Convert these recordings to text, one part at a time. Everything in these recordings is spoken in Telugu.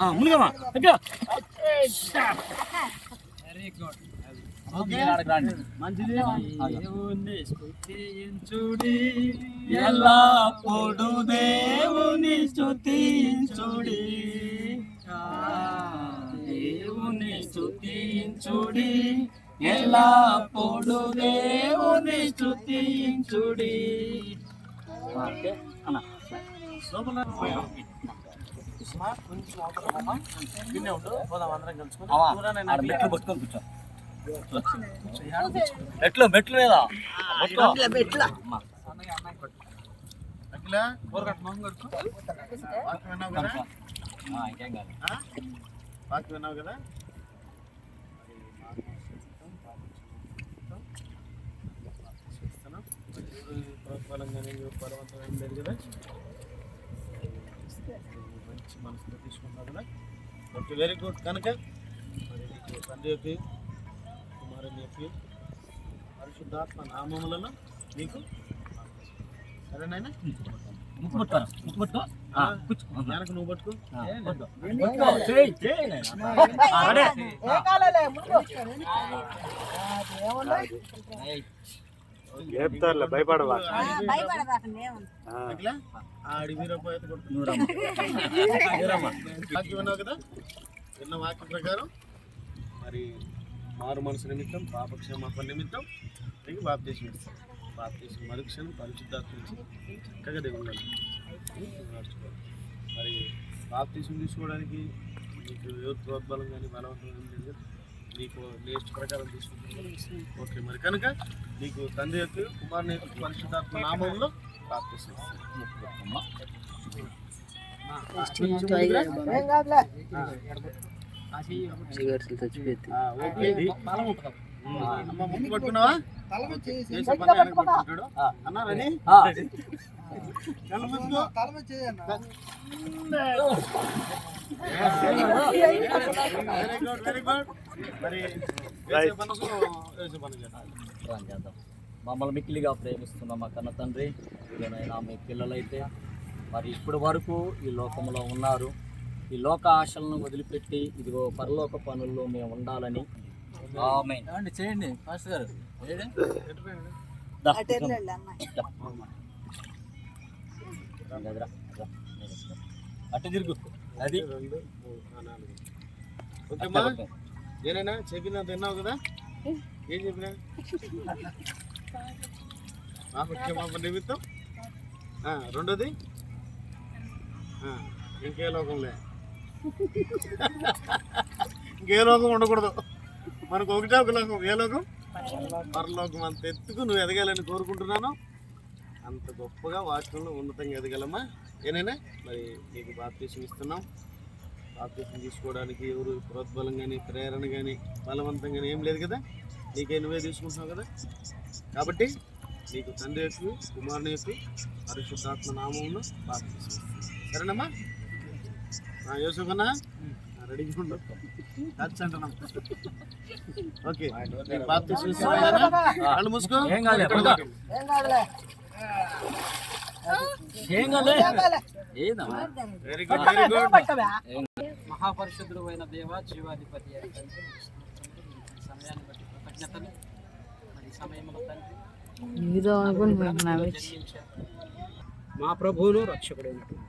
ముందుగా గుడ్ ఓకే. మంచిది. దేవుని స్తుతించుడి ఎల్లప్పుడు దేవుని స్తుతించుడి. దేవుని స్తుతించుడి ఎల్లప్పుడు దేవుని స్తుతించుడి. ఓకే. అన్న. కొంచెం అవతల. గిన్నె ఉండు పోదాం అందరం కలుసుకొని. మెట్లు పట్టుకొని కూర్చో. మెట్లు మెట్లు లేదా ఆ, ఇంకేం కాదు. విన్నావు కదా? ప్రోత్సాహంగానే పర్వతం ఏం లేదు కదా? ఓకే వెరీ గుడ్ కనుక మరి నీకు తండ్రి యొక్క కుమారుని యొక్క పరిశుద్ధాత్మ నామములను నీకు సరేనాయనా ముక్కు పట్టుకోరా ముక్కు పట్టుకో ఆ, కూర్చో వెనక నువ్వు పట్టుకో ఆ, పట్టుకో. పట్టుకో. చేయి, చేయి నాయనా. ఆ, రెడీ. ఏయ్. చెప్తారులే భయపడవా? విన్నావు కదా? విన్న వాక్యం ప్రకారం మరి మారు మనసు నిమిత్తం పాపక్షమాపణ నిమిత్తం నీకు బాప్తీసం ఇస్తాం. బాప్తీసం మరుక్షణం పరిశుద్ధాత్మ నుంచి చక్కగా నడుచుకోవాలి మరి బాప్తీసం తీసుకోవడానికి నీకు ఏ ప్రోద్బలం కానీ బలవంతం ఏం లేదు కదా. నీకు నేస్ట్ ప్రకారం తీసుకుంటున్నాను. ఓకే మరి కనుక నీకు తండ్రి యొక్క కుమారుని యొక్క పరిశుద్ధాత్మ నామంలో బాప్తీసం ఇస్తాను అమ్మా. ముక్కు పట్టుకున్నావా. అన్న ready. Very good very good. మరి మమ్మల్ని మిక్కిలిగా ప్రేమిస్తున్న మా కన్న తండ్రి ఇదేనైనా మీ పిల్లలైతే మరి ఇప్పటి వరకు ఈ లోకంలో ఉన్నారు. ఈ లోక ఆశలను వదిలిపెట్టి ఇదిగో పరలోక పనుల్లో మేము ఉండాలని ఆమేన్. చేయండి ఫాస్ట్ గారు. అటు తిరుగు. అది. ఓకేమ్మా. ఏనైనా చెప్పినా తిన్నావు కదా? ఏం చెప్పినా? మాకు క్షమాపణ నిమిత్తం? ఆ, రెండోది? ఇంకే లోకంలే. ఇంకే లోకం ఉండకూడదు. మనకు ఒకటే ఒక లోకం. ఏ లోకం? పరలోకం. అంత ఎత్తుకు నువ్వు ఎదగాలని కోరుకుంటున్నాను. అంత గొప్పగా వాక్యంలో ఉన్నతంగా ఎదగలమా ఏనైనా? మరి నీకు బాప్తీసం ఇస్తున్నాం. బాప్తీసం తీసుకోవడానికి ఎవరు ప్రోద్బలం కానీ ప్రేరణ కానీ బలవంతం కానీ ఏం లేదు కదా. నీకే నువ్వే తీసుకుంటున్నావు కదా. కాబట్టి నీకు తండ్రి యొక్క కుమారుని యొక్క పరిశుద్ధాత్మ నామంలో బాప్తీసం సరేనమ్మా? యోసుకన్నా రెడీగా ఉండు. ఖర్చు అంటున్నాం. ఓకే కదా? కళ్ళు మూసుకో. ఏం కాదులే, పడుకో. ఏం కాలే ఏదమ్మా? వెరీ గుడ్ వెరీ గుడ్ మహాపరిశుద్ధుడు అయిన దేవ జీవాధిపతి సమయాన్ని బట్టి కృతజ్ఞతలు. మరి సమయంలో తండ్రి. మా ప్రభువును రక్షకుడైనటువంటి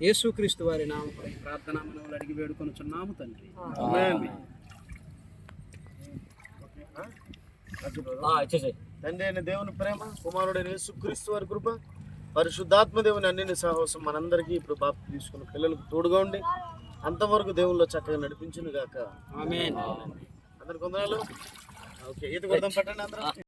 యేసుక్రీస్తు వారి నామపై ప్రార్థన మనవులు అడిగి వేడుకొనుచున్నాము తండ్రి. తండ్రి అయిన దేవుని ప్రేమ కుమారుడైన యేసుక్రీస్తు వారి కృప పరిశుద్ధాత్మ దేవుని అన్ని సాహసం మనందరికీ ఇప్పుడు బాప్తి తీసుకున్న పిల్లలకు తోడుగా ఉండి అంతవరకు దేవుల్లో చక్కగా నడిపించును గాక ఆమేన్ అందరికి వందనాలు ఓకే ఈత కొడదాం పట్టండి అందరం.